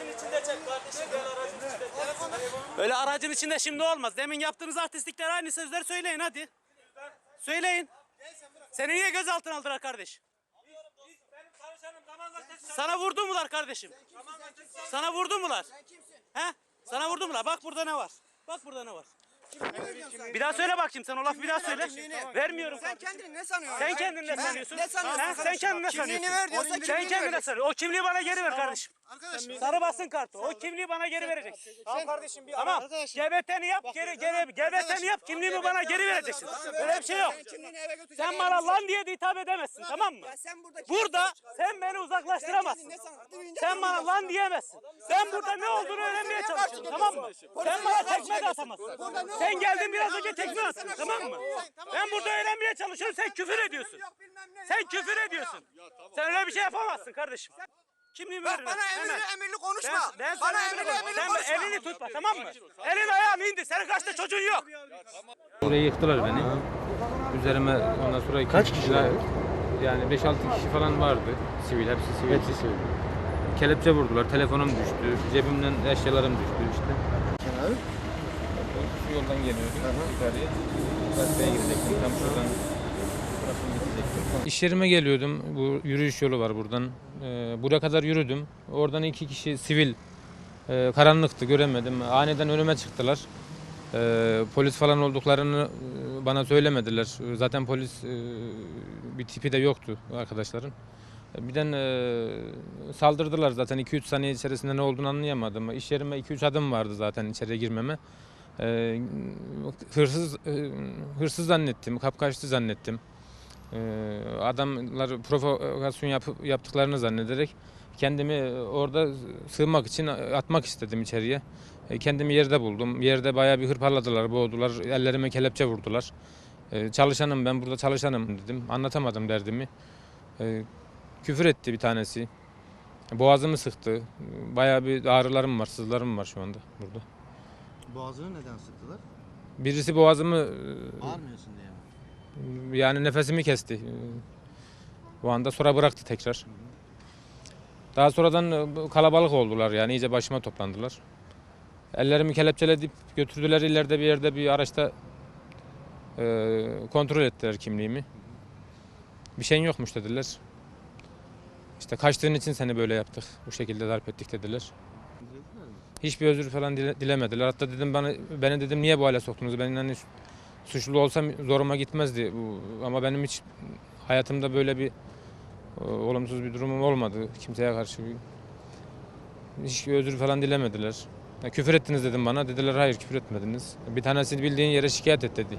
aracın içinde çek kardeşim gel aracın içinde. Öyle aracın içinde şimdi olmaz. Demin yaptığınız artistlikler aynı sözler söyleyin hadi. Söyleyin. Seni niye gözaltına aldılar kardeş? Sana vurdu mular kardeşim? Sana vurdu mular? He? Sana vurdu mular? Bak burada ne var? Bak burada ne var? Bir daha söyle bakayım sen o lafı bir daha söyle. Vermiyorum. Sen kendini ne sanıyorsun? Sen kendini ne sanıyorsun? Ne sanıyorsun? Sen kendini ne Kimliğini sanıyorsun? ver diyorsan Sen kimliğini kendine ver. sanıyorsun. O kimliği bana geri ver kardeşim. Arkadaşım. Sarı basın kartı. O kimliği bana geri vereceksin. Tamam kardeşim bir Tamam. GBT'ni yap, geri geri GBT'ni yap, kimliğimi bana geri vereceksin. Öyle bir şey yok. Sen. Sen bana lan diye de hitap edemezsin, tamam mı? Ya sen burada Burada sen beni uzaklaştıramazsın. Sen bana lan diyemezsin. Ben burada ne olduğunu öğrenmeye çalışıyorum, tamam mı? Sen bana tekme de atamazsın. Sen geldin biraz önce tekme attın, tamam mı? Ben burada öğrenmeye çalışıyorum, sen küfür ediyorsun. Sen küfür ediyorsun. Sen öyle bir şey yapamazsın kardeşim. Kimliğimi Bak bana hemen. emirli emirli konuşma. Ben, ben bana sana emirli emri emirli Sen konuşma. elini tutma tamam mı? Elin ayağını indir. Senin kaçta çocuğun yok. Orayı yıktılar beni. Üzerime ondan sonra kaç kişi? Yani 5-6 kişi falan vardı. Sivil, hepsi sivil. Hepsi sivil. Kelepçe vurdular, telefonum düştü, cebimden eşyalarım düştü işte. Şu yoldan geliyordum yukarıya. Gazeteye girecektim tam şuradan. İş yerime geliyordum. Bu yürüyüş yolu var buradan. Ee, buraya kadar yürüdüm. Oradan iki kişi sivil. Ee, karanlıktı göremedim. Aniden önüme çıktılar. Ee, polis falan olduklarını e, bana söylemediler. Zaten polis e, bir tipi de yoktu arkadaşların. Birden e, saldırdılar zaten 2-3 saniye içerisinde ne olduğunu anlayamadım. İş yerime 2-3 adım vardı zaten içeriye girmeme. E, hırsız e, hırsız zannettim, kapkaçtı zannettim. E, adamlar provokasyon yapıp, yaptıklarını zannederek kendimi orada sığınmak için atmak istedim içeriye. E, Kendimi yerde buldum. Yerde bayağı bir hırpaladılar, boğdular. Ellerime kelepçe vurdular. E, Çalışanım ben burada çalışanım dedim. Anlatamadım derdimi. E, Küfür etti bir tanesi. Boğazımı sıktı. Bayağı bir ağrılarım var, sızlarım var şu anda burada. Boğazını neden sıktılar? Birisi boğazımı e, Bağırmıyorsun diye mi? Yani nefesimi kesti. Bu anda sonra bıraktı tekrar. Daha sonradan e, kalabalık oldular yani iyice başıma toplandılar. Ellerimi kelepçeledip götürdüler ileride bir yerde bir araçta e, kontrol ettiler kimliğimi. Bir şeyin yokmuş dediler. İşte kaçtığın için seni böyle yaptık. Bu şekilde darp ettik dediler. Hiçbir özür falan dile- dilemediler. Hatta dedim bana beni dedim niye bu hale soktunuz? Ben hani suçlu olsam zoruma gitmezdi. Ama benim hiç hayatımda böyle bir e, olumsuz bir durumum olmadı kimseye karşı. Hiç özür falan dilemediler. Küfür ettiniz dedim bana. Dediler hayır küfür etmediniz. Bir tanesi bildiğin yere şikayet et dedi.